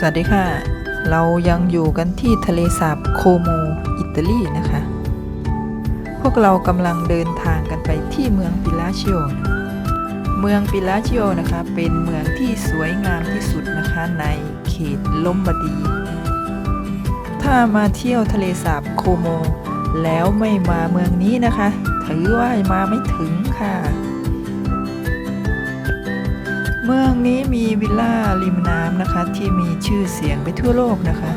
สวัสดีค่ะ เรายังอยู่กันที่ทะเลสาบโคโมอิตาลีนะคะ พวกเรากำลังเดินทางกันไปที่เมืองปิลาชิโอเมืองปิลาชิโอนะคะ เป็นเมืองที่สวยงามที่สุดนะคะในเขตลมบดี ถ้ามาเที่ยวทะเลสาบโคโม แล้วไม่มาเมืองนี้นะคะ ถือว่ามาไม่ถึงค่ะ เมืองนี้มีวิลล่าริมน้ำนะคะ ที่มีชื่อเสียงไปทั่วโลกนะคะ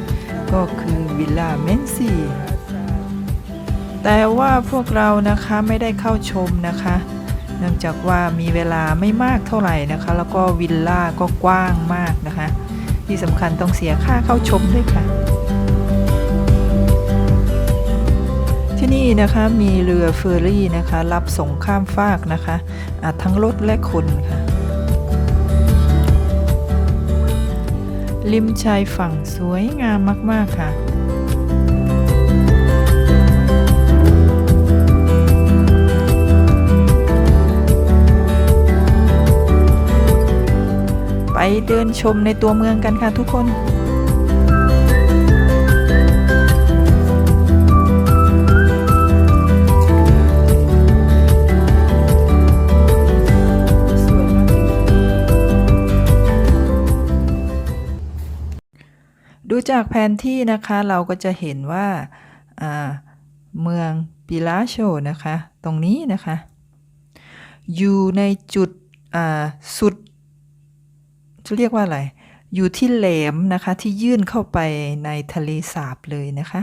ก็คือวิลล่าเมนซีแต่ว่าพวกเรานะคะไม่ได้เข้าชมนะคะ เนื่องจากว่ามีเวลาไม่มากเท่าไหร่นะคะ แล้วก็วิลล่าก็กว้างมากนะคะ ที่สำคัญต้องเสียค่าเข้าชมด้วยค่ะ ที่นี่นะคะมีเรือเฟอร์รี่นะคะ รับส่งข้ามฟากนะคะอะทั้งรถและคนค่ะ ริมชายฝั่งสวยงามมาก ๆ ค่ะไปเดินชมในตัวเมืองกันค่ะทุกคน จากแผนที่นะคะเราก็จะเห็นว่าเมืองปิลาโชนะคะ ตรงนี้นะคะ อยู่ในจุดสุดจะเรียกว่าอะไร อยู่ที่แหลมนะคะที่ยื่นเข้าไปในทะเลสาบเลยนะคะ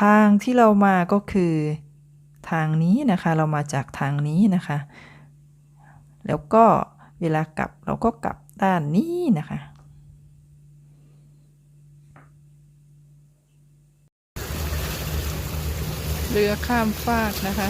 ทางที่เรามาก็คือทางนี้นะคะเรามาจากทางนี้นะคะ แล้วก็เวลากลับเราก็กลับด้านนี้นะคะ เรือข้ามฟากนะคะ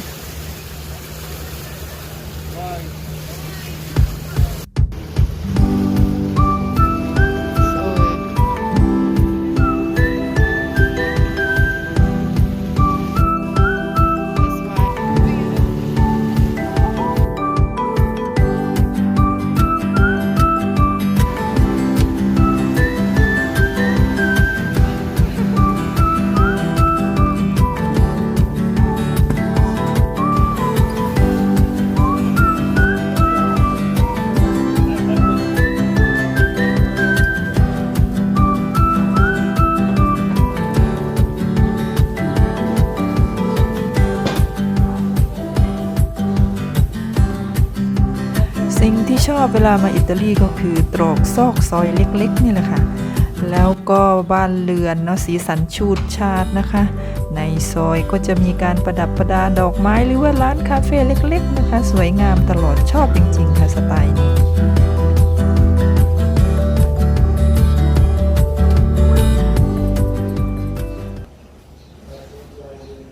ชอบเวลามาอิตาลีก็คือตรอกซอกซอยเล็กๆนี่แหละค่ะ แล้วก็บ้านเรือนเนาะสีสันชูดชาดนะคะ ในซอยก็จะมีการประดับประดาดอกไม้หรือว่าร้านคาเฟ่เล็กๆนะคะ สวยงามตลอดชอบจริง ๆ ค่ะสไตล์นี้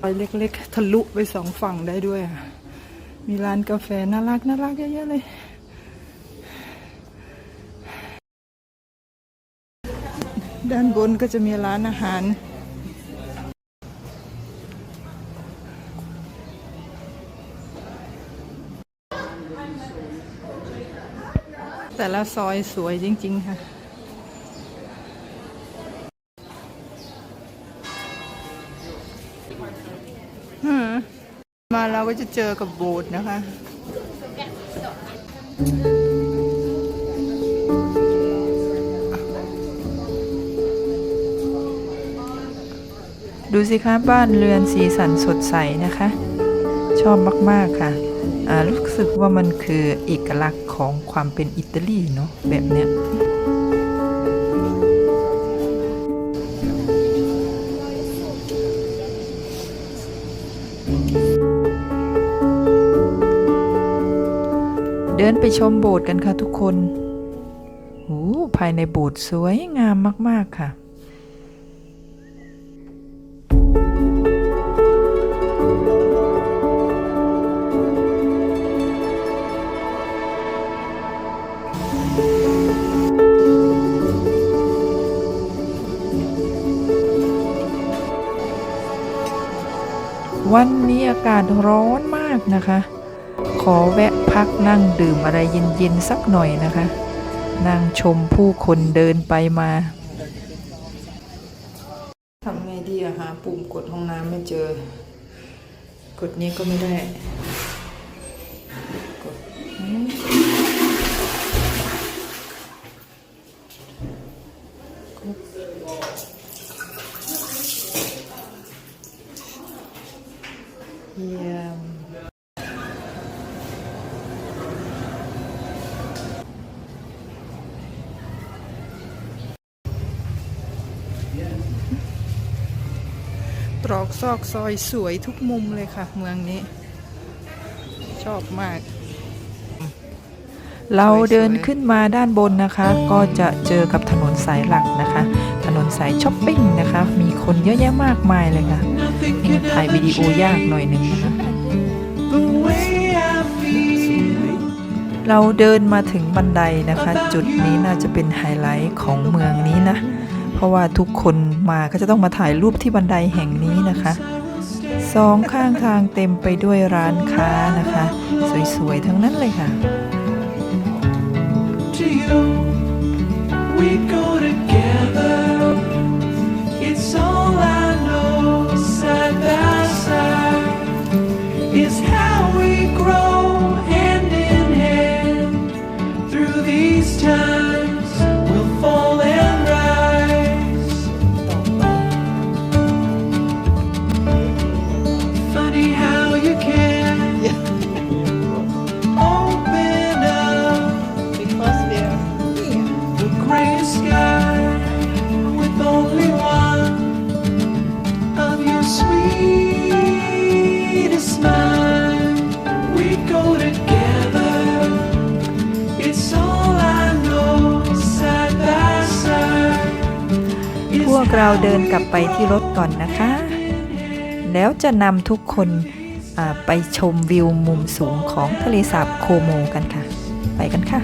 อยเล็กๆ ทะลุไปสองฝั่งได้ด้วยค่ะมีร้านกาแฟน่ารักน่ารักเยอะๆเลย ด้านบนก็จะมีร้านอาหาร แต่ละซอยสวยจริง ๆ ค่ะมาเราก็จะเจอกับโบสถ์นะคะ ดูสิคะบ้านเรือนสีสันสดใสนะคะ ชอบมากๆค่ะรู้สึกว่ามันคือเอกลักษณ์ของความเป็นอิตาลีเนาะแบบเนี้ยเดินไปชมโบสถ์กันค่ะทุกคนโอ้ภายในโบสถ์สวยงามมาก ๆ ค่ะ วันนี้อากาศร้อนมากนะคะ ขอแวะพักนั่งดื่มอะไรเย็นๆสักหน่อยนะคะ นั่งชมผู้คนเดินไปมาทำไงดีอะหาปุ่มกดห้องน้ำไม่เจอ กดนี้ก็ไม่ได้ ตรอกซอกซอยสวยทุกมุมเลยค่ะ เมืองนี้ ชอบมาก เราเดินขึ้นมาด้านบนนะคะ ก็จะเจอกับถนนสายหลักนะคะ ถนนสายช้อปปิ้งนะคะ มีคนเยอะแยะมากมายเลยค่ะถ่ายวิดีโอยากหน่อยหนึ่งนะคะเราเดินมาถึงบันไดนะคะ จุดนี้น่าจะเป็นไฮไลท์ของเมืองนี้นะ เพราะว่าทุกคนมาก็จะต้องมาถ่ายรูปที่บันไดแห่งนี้นะคะสองข้างทางเต็มไปด้วยร้านค้านะคะ สวยๆ ทั้งนั้นเลยค่ะ we go together. It's all I know, side by side. Is how เราเดินกลับไปที่รถก่อนนะคะ แล้วจะนำทุกคนไปชมวิวมุมสูงของทะเลสาบโคโมกันค่ะ ไปกันค่ะ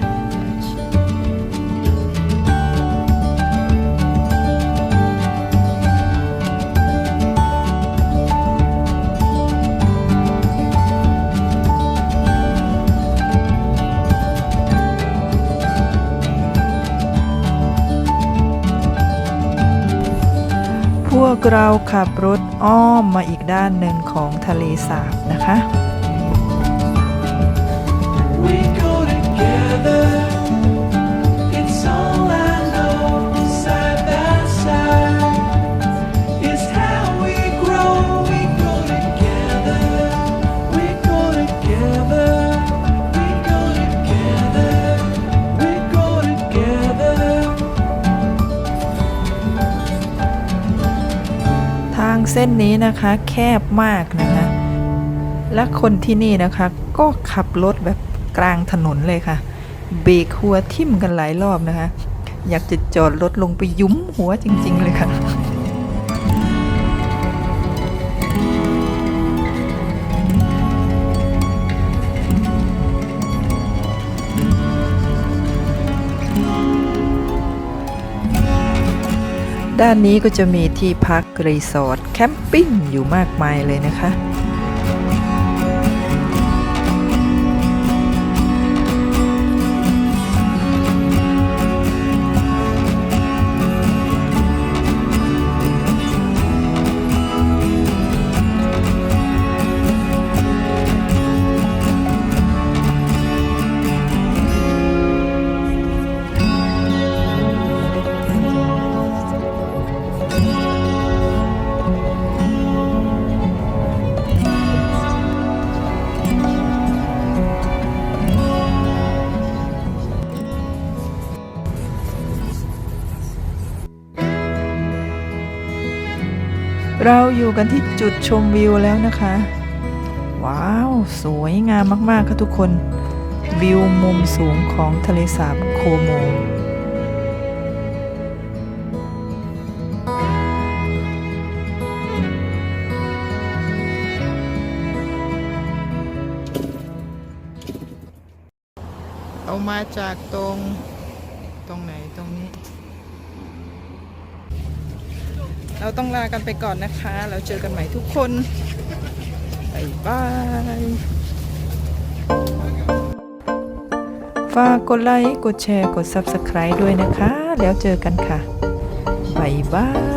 วกเราขับรถอ้อมมาอีกด้านหนึ่งของทะเลสาบนะคะ นี้นะคะแคบมากนะคะ และคนที่นี่นะคะ ก็ขับรถแบบกลางถนนเลยค่ะ เบรกหัวทิ่มกันหลายรอบนะคะ อยากจะจอดรถลงไปยุ้มหัวจริง ๆ เลยค่ะ ด้านนี้ก็จะมีที่พักรีสอร์ทแคมปิ้งอยู่มากมายเลยนะคะ เราอยู่กันที่จุดชมวิวแล้วนะคะ ว้าว สวยงามมากๆค่ะทุกคน วิวมุมสูงของทะเลสาบโคโมเอามาจากตรงตรงไหนตรงนี้ เราต้องลากันไปก่อนนะคะ เราเจอกันใหม่ทุกคนบายบายฝากกดไลค์ กดแชร์ กด Subscribe ด้วยนะคะ แล้วเจอกันค่ะบายบาย